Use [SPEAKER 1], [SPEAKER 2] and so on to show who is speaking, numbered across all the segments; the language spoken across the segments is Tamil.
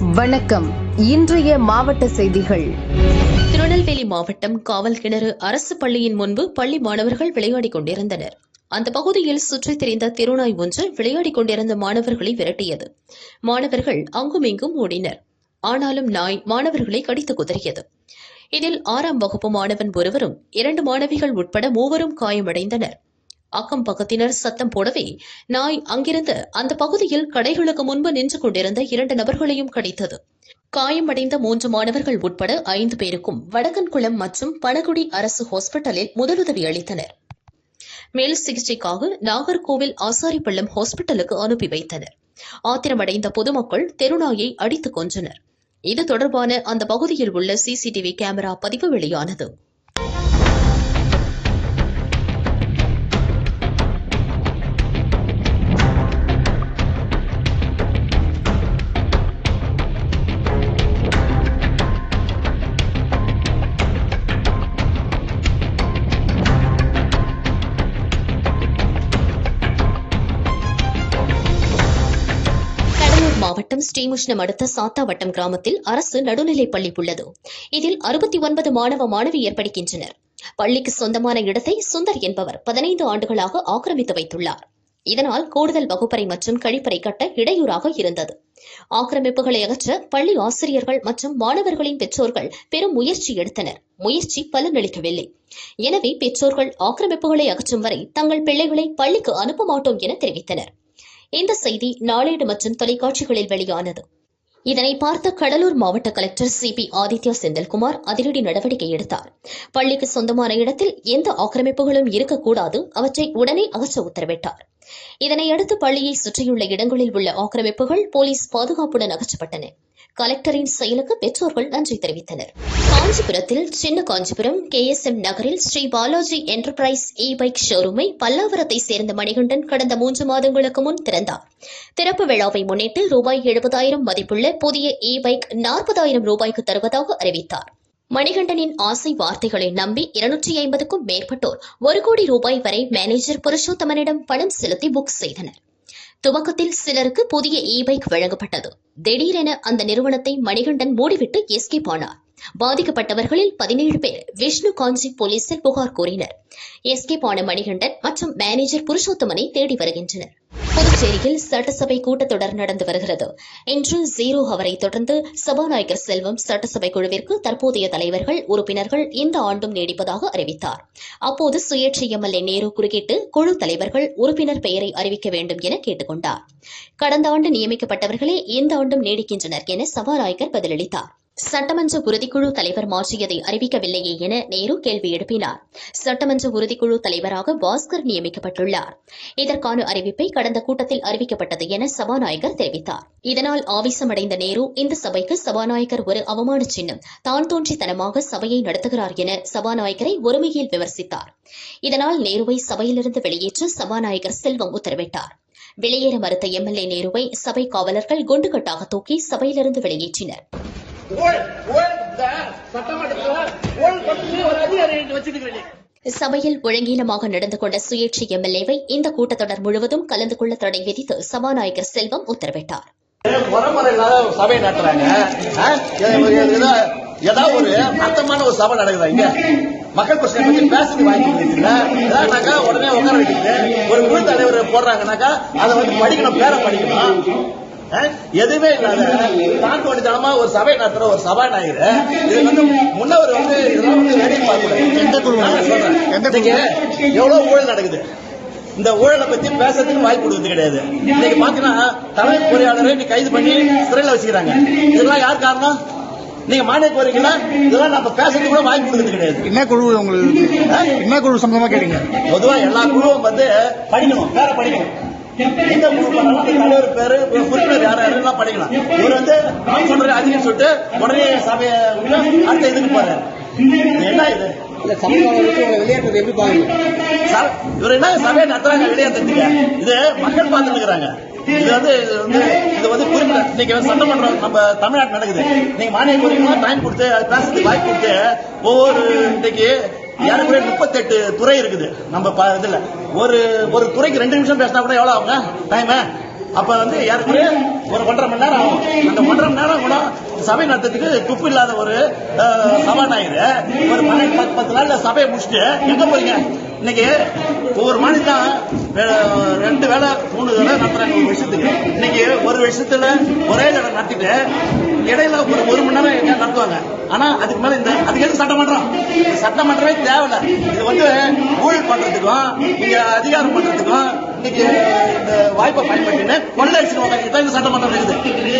[SPEAKER 1] வணக்கம். இன்றைய மாவட்ட செய்திகள்.
[SPEAKER 2] திருநெல்வேலி மாவட்டம் காவல் கிணறு அரசு பள்ளியின் முன்பு பள்ளி மாணவர்கள் விளையாடிக் கொண்டிருந்தனர். அந்த பகுதியில் சுற்றித் திரிந்த திருநாய் ஒன்று விளையாடிக் கொண்டிருந்த மாணவர்களை விரட்டியது. மாணவர்கள் அங்குமிங்கும் ஓடினர். ஆனாலும் நாய் மாணவர்களை கடித்து குதறியது. இதில் ஆறாம் வகுப்பு மாணவன் ஒருவரும் இரண்டு மாணவிகள் உட்பட மூவரும் காயமடைந்தனர். அக்கம் பக்கத்தினர் சத்தம் போடவே நாய் அங்கிருந்து அந்த பகுதியில் கடைகளுக்கு முன்பு நின்று கொண்டிருந்த இரண்டு நபர்களையும் கடித்தது. காயமடைந்த மூன்று மாணவர்கள் உட்பட ஐந்து பேருக்கும் வடக்கன்குளம் மற்றும் பனகுடி அரசு ஹாஸ்பிட்டலில் முதலுதவி அளித்தனர். மேல் சிகிச்சைக்காக நாகர்கோவில் ஆசாரிப்பள்ளம் ஹாஸ்பிட்டலுக்கு அனுப்பி வைத்தனர். ஆத்திரமடைந்த பொதுமக்கள் தெருநாயை அடித்துக் கொன்றனர். இது தொடர்பான அந்த பகுதியில் உள்ள சிசிடிவி கேமரா பதிவு வெளியானது. மாவட்டம் ஸ்ரீமுஷ்ணம் அடுத்த சாத்தாவட்டம் கிராமத்தில் அரசு நடுநிலைப் பள்ளி உள்ளது. இதில் அறுபத்தி ஒன்பது மாணவ மாணவியர் படிக்கின்றனர் பள்ளிக்கு சொந்தமான இடத்தை சுந்தர் என்பவர் பதினைந்து ஆண்டுகளாக ஆக்கிரமித்து வைத்துள்ளார். இதனால் கூடுதல் வகுப்பறை மற்றும் கழிப்பறை கட்ட இடையூறாக இருந்தது. ஆக்கிரமிப்புகளை அகற்ற பள்ளி ஆசிரியர்கள் மற்றும் மாணவர்களின் பெற்றோர்கள் பெரும் முயற்சி எடுத்தனர். முயற்சி பலனளிக்கவில்லை. எனவே பெற்றோர்கள் ஆக்கிரமிப்புகளை அகற்றும் வரை தங்கள் பிள்ளைகளை பள்ளிக்கு அனுப்ப மாட்டோம் என தெரிவித்தனர். இந்த செய்தி நாளேடு மற்றும் தொலைக்காட்சிகளில் வெளியானது. இதனை பார்த்த கடலூர் மாவட்ட collector C P Adithya Senthilkumar அதிரடி நடவடிக்கை எடுத்தார். பள்ளிக்கு சொந்தமான இடத்தில் எந்த ஆக்கிரமிப்புகளும் இருக்கக்கூடாது அவற்றை உடனே அகற்ற உத்தரவிட்டார். இதனையடுத்து பள்ளியை சுற்றியுள்ள இடங்களில் உள்ள ஆக்கிரமிப்புகள் போலீஸ் பாதுகாப்புடன் அகற்றப்பட்டன. கலெக்டரின் செயலுக்கு பெற்றோர்கள் நன்றி தெரிவித்தனர். காஞ்சிபுரத்தில் சின்ன காஞ்சிபுரம் கே எஸ் எம் நகரில் Sri Balaji enterprise E bike ஷோரூமை பல்லாவரத்தை சேர்ந்த மணிகண்டன் கடந்த மூன்று மாதங்களுக்கு முன் திறந்தார். திறப்பு விழாவை முன்னிட்டு ரூபாய் எழுபதாயிரம் மதிப்புள்ள புதிய இ பைக் நாற்பதாயிரம் ரூபாய்க்கு தருவதாக அறிவித்தார். மணிகண்டனின் ஆசை வார்த்தைகளை நம்பி இருநூற்றி ஐம்பதுக்கும் மேற்பட்டோர் ஒரு கோடி ரூபாய் வரை மேனேஜர் புருஷோத்தமனிடம் பணம் செலுத்தி புக் செய்தனர். துவக்கத்தில் சிலருக்கு புதிய இ பைக் வழங்கப்பட்டது. திடீரென அந்த நிறுவனத்தை மணிகண்டன் மூடிவிட்டு எஸ்கேப் ஆனார். பாதிக்கப்பட்டவர்களில் பதினேழு பேர் விஷ்ணு காஞ்சி போலீசில் புகார் கூறினர். எஸ்கேப் ஆன மணிகண்டன் மற்றும் மேனேஜர் புருஷோத்தமனை தேடி வருகின்றனர். புதுச்சேரியில் சட்டசபை கூட்டத்தொடர் நடந்து வருகிறது. இன்று ஜீரோ அவரை தொடர்ந்து சபாநாயகர் செல்வம் சட்டசபை குழுவிற்கு தற்போதைய தலைவர்கள் உறுப்பினர்கள் இந்த ஆண்டும் நீடிப்பதாக அறிவித்தார். அப்போது சுயேட்சை எம்எல்ஏ நேரு குறுக்கிட்டு குழு தலைவர்கள் உறுப்பினர் பெயரை அறிவிக்க வேண்டும் என கேட்டுக் கொண்டார் கடந்த ஆண்டு நியமிக்கப்பட்டவர்களே இந்த ஆண்டும் நீடிக்கின்றனர் என சபாநாயகர் பதிலளித்தார். சட்டமன்ற உறுதிக்குழு தலைவர் மாற்றியதை அறிவிக்கவில்லையே என நேரு கேள்வி எழுப்பினார். சட்டமன்ற உறுதிக்குழு தலைவராக பாஸ்கர் நியமிக்கப்பட்டுள்ளார். இதற்கான அறிவிப்பை கடந்த கூட்டத்தில் அறிவிக்கப்பட்டது என சபாநாயகர் தெரிவித்தார். இதனால் ஆவேசமடைந்த நேரு இந்த சபைக்கு சபாநாயகர் ஒரு அவமான சின்னம் தான் தோன்றித்தனமாக சபையை நடத்துகிறார் என சபாநாயகரை ஒருமையில் விமர்சித்தார். இதனால் நேருவை சபையிலிருந்து வெளியேற்ற சபாநாயகர் செல்வம் உத்தரவிட்டார். வெளியேற மறுத்த எம்எல்ஏ நேருவை சபை காவலர்கள் குண்டுகட்டாக தூக்கி சபையிலிருந்து வெளியேற்றினர். சபையில் ஒழுங்கீனமாக நடந்து கொண்ட சுயேட்சை எம்எல்ஏவை இந்த கூட்டத்தொடர் முழுவதும் கலந்து கொள்ள தடை விதித்து சபாநாயகர் செல்வம் உத்தரவிட்டார்
[SPEAKER 3] சபை நடத்துறாங்க ஏதாவது ஒரு அர்த்தமான ஒரு சபை நடக்குதா இங்க மக்கள் பிரச்சனை பத்தி பேசுறது வாங்கி ஏதாவதுனாக்கா உடனே உட்கார வைக்கிறது ஒரு குழு தலைவர் போடுறாங்கனாக்கா அதை வந்து படிக்கணும் பேரை படிக்கணும் எதுவுமே இல்லாத தான் தோணித்தனமா ஒரு சபை நடத்துற ஒரு சபாநாயகர். இது வந்து முன்னவர் வந்து இதெல்லாம் வந்து வேலையை பார்க்கல எந்த குழு சொல்றேன். எவ்வளவு ஊழல் நடக்குது? இந்த ஊழலை பத்தி பேசுறதுக்கு வாய்ப்பு கொடுக்கறது கிடையாது. இன்னைக்கு பாத்தீங்கன்னா தலைமை பொறியாளரை கைது பண்ணி சிறையில வச்சுக்கிறாங்க. இதெல்லாம் யார் காரணம்? நீங்க மானிய கோரிக்கைல இதெல்லாம் நம்ம பேசுறதுக்கு கூட வாய்ப்பு கொடுக்கறது கிடையாது.
[SPEAKER 4] என்ன குழு உங்களுக்கு? என்ன குழு சம்பந்தமா கேட்டீங்க?
[SPEAKER 3] பொதுவா எல்லா குழுவும் வந்து படிக்கணும் பேரை படிக்கணும். குழு பண்ணாலும் அந்த தலைவர் பேரு உறுப்பினர் யார் யாரெல்லாம் படிக்கலாம் இவர் வந்து நான் சொல்றேன் அதிகம் சொல்லிட்டு உடனே சபையை அடுத்த இதுக்கு போறாரு. என்ன இது?
[SPEAKER 4] எப்படி பாருங்க?
[SPEAKER 3] இவர் என்ன சபையை நடத்துறாங்க வெளியேற்றத்துக்கு இது மக்கள் பார்த்துட்டு இருக்கிறாங்க. இது வந்து இது வந்து இது வந்து குறிப்பிட்ட இன்னைக்கு சட்டமன்றம் நம்ம தமிழ்நாடு நடக்குது. நீங்க மானிய கோரிக்கைமா டைம் கொடுத்து அது பேசுறதுக்கு வாய்ப்பு கொடுத்து ஒவ்வொரு இன்னைக்கு ஏறக்குறைய முப்பத்தெட்டு துறை இருக்குது. நம்ம ப- இதுல ஒரு ஒரு துறைக்கு ரெண்டு நிமிஷம் பேசினா கூட எவ்வளவு ஆகுங்க? டைம் அப்ப வந்து ஏற்கனவே ஒரு ஒன்றரை மணி நேரம் ஆகும். அந்த ஒன்றரை மணி நேரம் கூட சபை நடத்துறதுக்கு துப்பு இல்லாத ஒரு அஹ், சபாநாயகர் ஒரு பன்னெண்டு பத்து பத்து நாள்ல சபையை முடிச்சுட்டு எங்க போறீங்க? இன்னைக்கு ஒவ்வொரு மாநிலம் ரெண்டு வேளை மூணு வேலை நடத்துறாங்க ஒரு வருஷத்துக்கு. இன்னைக்கு ஒரு விஷயத்துல ஒரே தடவை நடத்திட்டு இடையில ஒரு ஒரு மணி நேரம் எங்க நடத்துவாங்க. ஆனா அதுக்கு மேல இந்த அதுக்கு எது சட்டமன்றம்? சட்டமன்றமே தேவையில்ல. இது வந்து ஊழல் பண்றதுக்கும் இங்க அதிகாரம் பண்றதுக்கும் இன்னைக்கு இந்த வாய்ப்பை கொள்ள அடிச்சிருவாங்க தான் இந்த சட்டமன்றம் இருக்குது.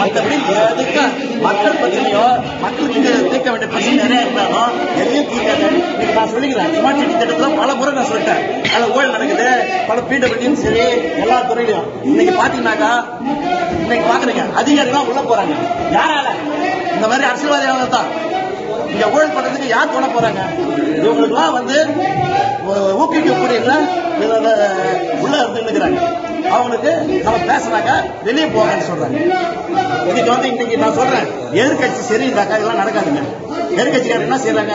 [SPEAKER 3] மற்றபடி எதுக்கு மக்கள் பிரச்சனையோ மக்களுக்கு தீர்க்க வேண்டிய பிரச்சனை நிறைய இருந்தாலும் எதையும் தீர்க்காது. இன்னைக்கு நான் சொல்லிக்கிறேன் ஸ்மார்ட் சிட்டி திட்டத்துல பல முறை நான் சொல்லிட்டேன். அதுல ஊழல் நடக்குது பல பிடபிள்யூயும் சரி எல்லா துறையிலையும். இன்னைக்கு பாத்தீங்கன்னாக்கா இன்னைக்கு பாக்குறீங்க அதிகாரிகளாம் உள்ள போறாங்க. யாரால? இந்த மாதிரி அரசியல்வாதியால தான். இங்க ஊழல் பண்றதுக்கு யார் பண்ண போறாங்க? இவங்களுக்குலாம் வந்து ஊக்குவிக்கக்கூடிய உள்ள இருந்துக்கிறாங்க அவங்களுக்கு நம்ம பேசுனாங்க வெளியே போங்கன்னு சொல்றாங்க. இதுக்கு வந்து இன்னைக்கு நான் சொல்றேன் எதிர்கட்சி சரியில்லாக்கா இதெல்லாம் நடக்காதுங்க. எதிர்கட்சிக்காரர் என்ன செய்யறாங்க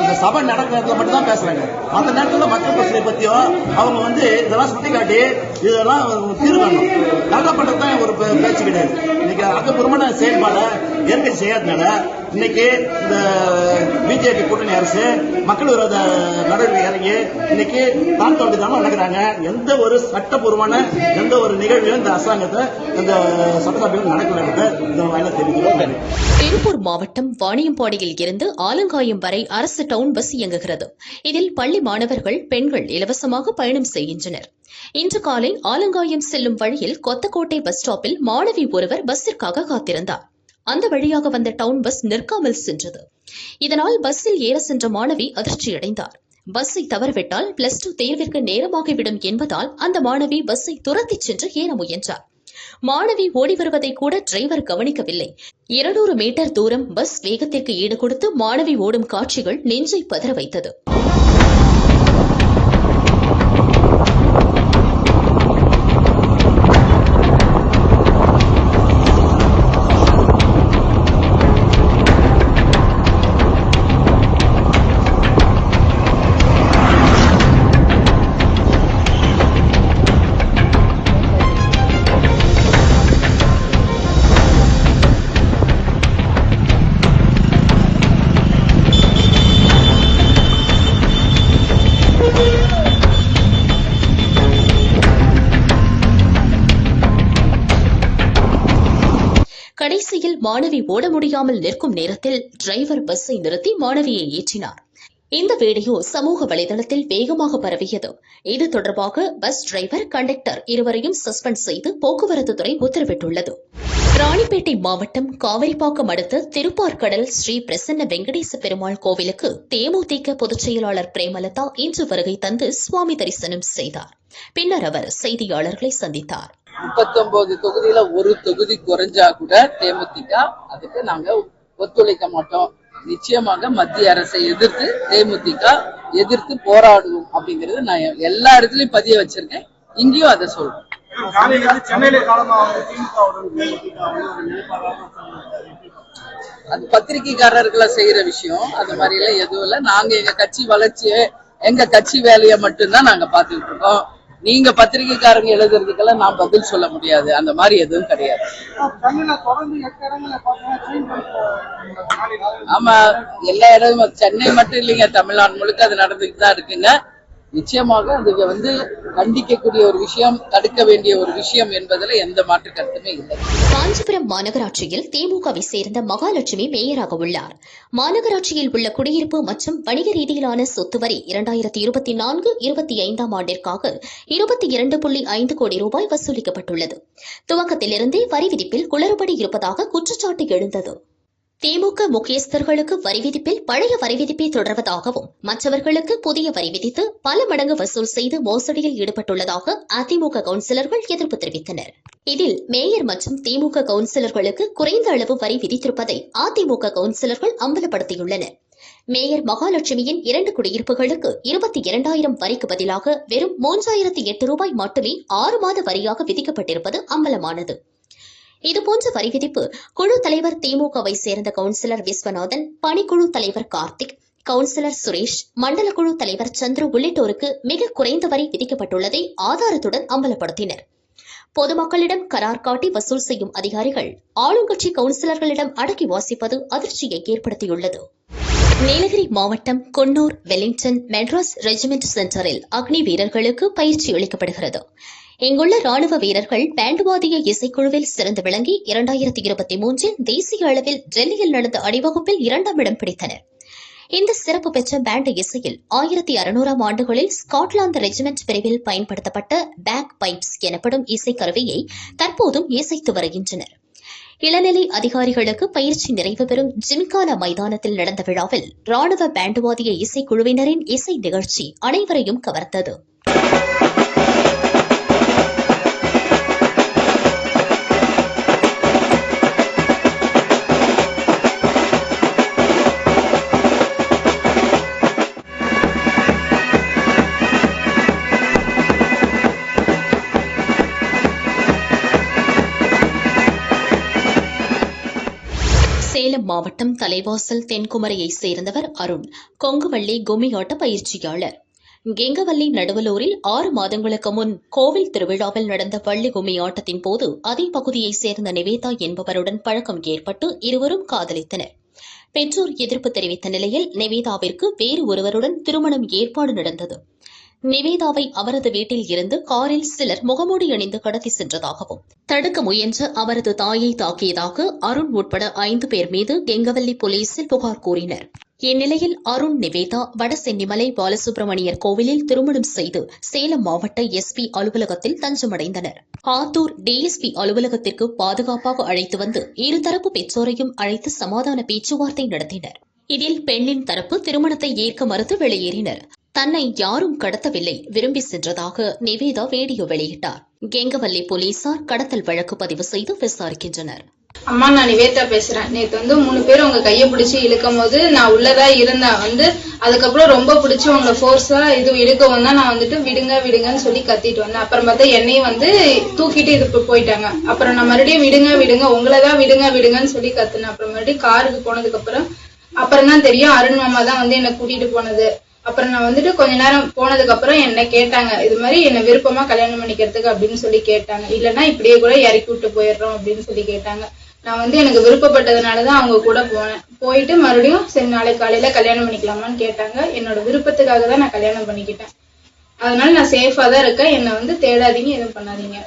[SPEAKER 3] இந்த சபை நடக்கிற இடத்துல மட்டும் தான் பேசுறாங்க. அந்த நேரத்தில் மக்கள் பிரச்சனை பத்தியோ அவங்க வந்து இதெல்லாம் சுட்டி காட்டி இதெல்லாம் தீர்மானம் காணணும். தான் ஒரு பே- பேச்சு கிடையாது. இன்னைக்கு அக்கப்புறமான செயல்பாடு எதிர்கட்சி செய்யாதனால இன்னைக்கு இந்த பிஜேபி கூட்டணி அரசு மக்கள் விரோத நடவடிக்கை இறங்கி இன்னைக்கு தான் தோண்டிதாம நடக்கிறாங்க. எந்த ஒரு சட்டப்பூர்வமான எந்த ஒரு நிகழ்வையும் இந்த அரசாங்கத்தை இந்த சட்டசபையில் நடக்கல இந்த வாயில தெரிவிக்கிறோம்.
[SPEAKER 2] திருப்பூர் மாவட்டம் வாணியம்பாடியில் இருந்து ஆலங்காயம் வரை அரசு டவுன் பஸ் இயங்குகிறது. இதில் பள்ளி மாணவர்கள் பெண்கள் இலவசமாக பயணம் செய்கின்றனர். இன்று காலை ஆலங்காயம் செல்லும் வழியில் கொத்தக்கோட்டை பஸ் ஸ்டாப்பில் மாணவி ஒருவர் பஸ்ஸிற்காக காத்திருந்தார். அந்த வழியாக வந்த டவுன் பஸ் நிற்காமல் சென்றது. இதனால் பஸ்ஸில் ஏற சென்ற மாணவி அதிர்ச்சியடைந்தார். பஸ்ஸை தவறவிட்டால் பிளஸ் டூ தேர்விற்கு நேரமாகிவிடும் என்பதால் அந்த மாணவி பஸ்ஸை துரத்திச் சென்று ஏற முயன்றார். மாணவி ஓடி வருவதை கூட டிரைவர் கவனிக்கவில்லை. இருநூறு மீட்டர் தூரம் பஸ் வேகத்திற்கு ஈடு கொடுத்து மாணவி ஓடும் காட்சிகள் நெஞ்சை பதற வைத்தது. மாணவி ஓட முடியாமல் நிற்கும் நேரத்தில் டிரைவர் பஸ்ஸை நிறுத்தி மாணவியை ஏற்றினார். இந்த வீடியோ சமூக வலைதளத்தில் வேகமாக பரவியது. இது தொடர்பாக பஸ் டிரைவர் கண்டக்டர் இருவரையும் சஸ்பெண்ட் செய்து போக்குவரத்து துறை உத்தரவிட்டுள்ளது. ராணிப்பேட்டை மாவட்டம் காவிரிப்பாக்கம் அடுத்த திருப்பார்கடல் ஸ்ரீ பிரசன்ன வெங்கடேச பெருமாள் கோவிலுக்கு தேமுதிக பொதுச் செயலாளர் பிரேமலதா இன்று வருகை தந்து சுவாமி தரிசனம் செய்தார். பின்னர் அவர் செய்தியாளர்களை சந்தித்தார்.
[SPEAKER 5] முப்பத்தொன்பது தொகுதியில ஒரு தொகுதி குறைஞ்சா கூட தேமுதிக அதுக்கு நாங்க ஒத்துழைக்க மாட்டோம். நிச்சயமாக மத்திய அரசை எதிர்த்து தேமுதிக எதிர்த்து போராடுவோம் அப்படிங்கறது நான் எல்லா இடத்துலயும் பதிய வச்சிருக்கேன். இங்கேயும் அதை சொல்றேன். அது பத்திரிகைக்காரர்களை செய்யற விஷயம். அது மாதிரி எல்லாம் எதுவும் இல்லை. நாங்க எங்க கட்சி வளர்ச்சியை எங்க கட்சி வேலையை மட்டும்தான் நாங்க பாத்துக்கிட்டு இருக்கோம். நீங்க பத்திரிகைக்காரங்க எழுதுறதுக்கெல்லாம் நான் பதில் சொல்ல முடியாது. அந்த மாதிரி எதுவும் கிடையாது. ஆமா எல்லா இடமும். சென்னை மட்டும் இல்லைங்க. தமிழ்நாடு முழுக்க அது நடந்துட்டு தான் இருக்குங்க. நிச்சயமாக அது வந்து கண்டிக்கக்கூடிய ஒரு விஷயம் தடுக்க வேண்டிய ஒரு விஷயம் என்பதில் எந்த மாற்று கருத்துமே இல்லை.
[SPEAKER 2] காஞ்சிபுரம் மாநகராட்சியில் திமுகவை சேர்ந்த மகாலட்சுமி மேயராக உள்ளார். மாநகராட்சியில் உள்ள குடியிருப்பு மற்றும் வணிக ரீதியிலான சொத்து வரி இரண்டாயிரத்தி இருபத்தி நான்கு இருபத்தி ஐந்தாம் ஆண்டிற்காக இருபத்தி இரண்டு புள்ளி ஐந்து கோடி ரூபாய் வசூலிக்கப்பட்டுள்ளது. துவக்கத்திலிருந்தே வரி விதிப்பில் குளறுபடி இருப்பதாக குற்றச்சாட்டு எழுந்தது. திமுக முக்கியஸ்தர்களுக்கு வரி விதிப்பில் பழைய வரி விதிப்பை தொடர்வதாகவும் மற்றவர்களுக்கு புதிய வரி விதித்து பல மடங்கு வசூல் செய்து மோசடியில் ஈடுபட்டுள்ளதாக அதிமுக கவுன்சிலர்கள் எதிர்ப்பு தெரிவித்தனர். இதில் மேயர் மற்றும் திமுக கவுன்சிலர்களுக்கு குறைந்த அளவு வரி விதித்திருப்பதை அதிமுக கவுன்சிலர்கள் அம்பலப்படுத்தியுள்ளனர். மேயர் மகாலட்சுமியின் இரண்டு குடியிருப்புகளுக்கு இருபத்தி இரண்டாயிரம் வரிக்கு பதிலாக வெறும் மூன்றாயிரத்தி எட்டு ரூபாய் மட்டுமே ஆறு மாத வரியாக விதிக்கப்பட்டிருப்பது அம்பலமானது. இதுபோன்ற வரி விதிப்பு குழு தலைவர் திமுகவை சேர்ந்த கவுன்சிலர் விஸ்வநாதன் பணிக்குழு தலைவர் கார்த்திக் கவுன்சிலர் சுரேஷ் மண்டல குழு தலைவர் சந்துரு உள்ளிட்டோருக்கு மிக குறைந்த வரி விதிக்கப்பட்டுள்ளதை ஆதாரத்துடன் அம்பலப்படுத்தினர். பொதுமக்களிடம் கரார் காட்டி வசூல் செய்யும் அதிகாரிகள் ஆளுங்கட்சி கவுன்சிலர்களிடம் அடக்கி வாசிப்பது அதிர்ச்சியை ஏற்படுத்தியுள்ளது. நீலகிரி மாவட்டம் கொன்னூர் வெலிங்டன் மெட்ராஸ் ரெஜிமெண்ட் சென்டரில் அக்னி வீரர்களுக்கு பயிற்சி அளிக்கப்படுகிறது. இங்குள்ள ராணுவ வீரர்கள் பேண்டுவாதிய இசைக்குழுவில் சிறந்து விளங்கி இரண்டாயிரத்தி இருபத்தி மூன்றில் தேசிய அளவில் டெல்லியில் நடந்த அணிவகுப்பில் இரண்டாம் இடம் பிடித்தனர். இந்த சிறப்பு பெற்ற பேண்ட் இசையில் ஆயிரத்தி அறுநூறாம் ஆண்டுகளில் ஸ்காட்லாந்து ரெஜிமெண்ட் பிரிவில் பயன்படுத்தப்பட்ட பேக் பைப்ஸ் எனப்படும் இசைக்கருவியை தற்போதும் இசைத்து வருகின்றனர். இளநிலை அதிகாரிகளுக்கு பயிற்சி நிறைவு பெறும் ஜிம்கானா மைதானத்தில் நடந்த விழாவில் ராணுவ பேண்டுவாதிய இசைக்குழுவினரின் இசை நிகழ்ச்சி அனைவரையும் கவர்ந்தது மாவட்டம் தலைவாசல் தென்குமரியைச் சேர்ந்தவர் அருண் கொங்குவள்ளி கும்மியாட்ட பயிற்சியாளர். கெங்கவல்லி நடுவலூரில் ஆறு மாதங்களுக்கு முன் கோவில் திருவிழாவில் நடந்த வள்ளி கும்மி ஆட்டத்தின் போது அதே பகுதியைச் சேர்ந்த நிவேதா என்பவருடன் பழக்கம் ஏற்பட்டு இருவரும் காதலித்தனர். பெற்றோர் எதிர்ப்பு தெரிவித்த நிலையில் நிவேதாவிற்கு வேறு ஒருவருடன் திருமணம் ஏற்பாடு நடந்தது. நிவேதாவை அவரது வீட்டில் இருந்து காரில் சிலர் முகமூடி அணிந்து கடத்தி சென்றதாகவும் தடுக்க முயன்ற அவரது தாயை தாக்கியதாக அருண் உட்பட ஐந்து பேர் மீது கெங்கவல்லி போலீசில் புகார் கூறினர். இந்நிலையில் அருண் நிவேதா வடசென்னிமலை பாலசுப்பிரமணியர் கோவிலில் திருமணம் செய்து சேலம் மாவட்ட எஸ்பி அலுவலகத்தில் தஞ்சமடைந்தனர். ஆத்தூர் டிஎஸ்பி அலுவலகத்திற்கு பாதுகாப்பாக அழைத்து வந்து இருதரப்பு பெற்றோரையும் அழைத்து சமாதான பேச்சுவார்த்தை நடத்தினர். இதில் பெண்ணின் தரப்பு திருமணத்தை ஏற்க மறுத்து வெளியேறினர். தன்னை யாரும் கடத்தவில்லை. விரும்பி சென்றதாக நிவேதா வீடியோ வெளியிட்டார். கெங்கவல்லி போலீசார் கடத்தல் வழக்கு பதிவு செய்து விசாரிக்கின்றனர்.
[SPEAKER 6] அம்மா நான் நிவேதா பேசுறேன். நேத்து வந்து மூணு பேர் உங்க கைய பிடிச்சு இழுக்கும் போது நான் உள்ளதா இருந்தேன் வந்து அதுக்கப்புறம் ரொம்ப பிடிச்சி உங்களை ஃபோர்ஸா இது இழுக்கவும் தான் நான் வந்துட்டு விடுங்க விடுங்கன்னு சொல்லி கத்திட்டு வந்தேன். அப்புறம் பார்த்தா என்னையும் வந்து தூக்கிட்டு இது போயிட்டாங்க. அப்புறம் நான் மறுபடியும் விடுங்க விடுங்க உங்களை தான் விடுங்க விடுங்கன்னு சொல்லி கத்துனேன். அப்புறம் மறுபடியும் காருக்கு போனதுக்கு அப்புறம் அப்புறம் தான் தெரியும் அருண் மாமா தான் வந்து என்னை கூட்டிட்டு போனது. அப்புறம் நான் வந்துட்டு கொஞ்ச நேரம் போனதுக்கு அப்புறம் என்ன கேட்டாங்க இது மாதிரி என்ன விருப்பமா கல்யாணம் பண்ணிக்கிறதுக்கு அப்படின்னு சொல்லி கேட்டாங்க. இல்லைன்னா இப்படியே கூட இறக்கி விட்டு போயிடுறோம் அப்படின்னு சொல்லி கேட்டாங்க. நான் வந்து எனக்கு விருப்பப்பட்டதுனாலதான் அவங்க கூட போனேன். போயிட்டு மறுபடியும் சரி நாளைக்கு காலையில கல்யாணம் பண்ணிக்கலாமான்னு கேட்டாங்க. என்னோட விருப்பத்துக்காக தான் நான் கல்யாணம் பண்ணிக்கிட்டேன். அதனால நான் சேஃபா தான் இருக்கேன். என்னை வந்து தேடாதீங்க எதுவும் பண்ணாதீங்க.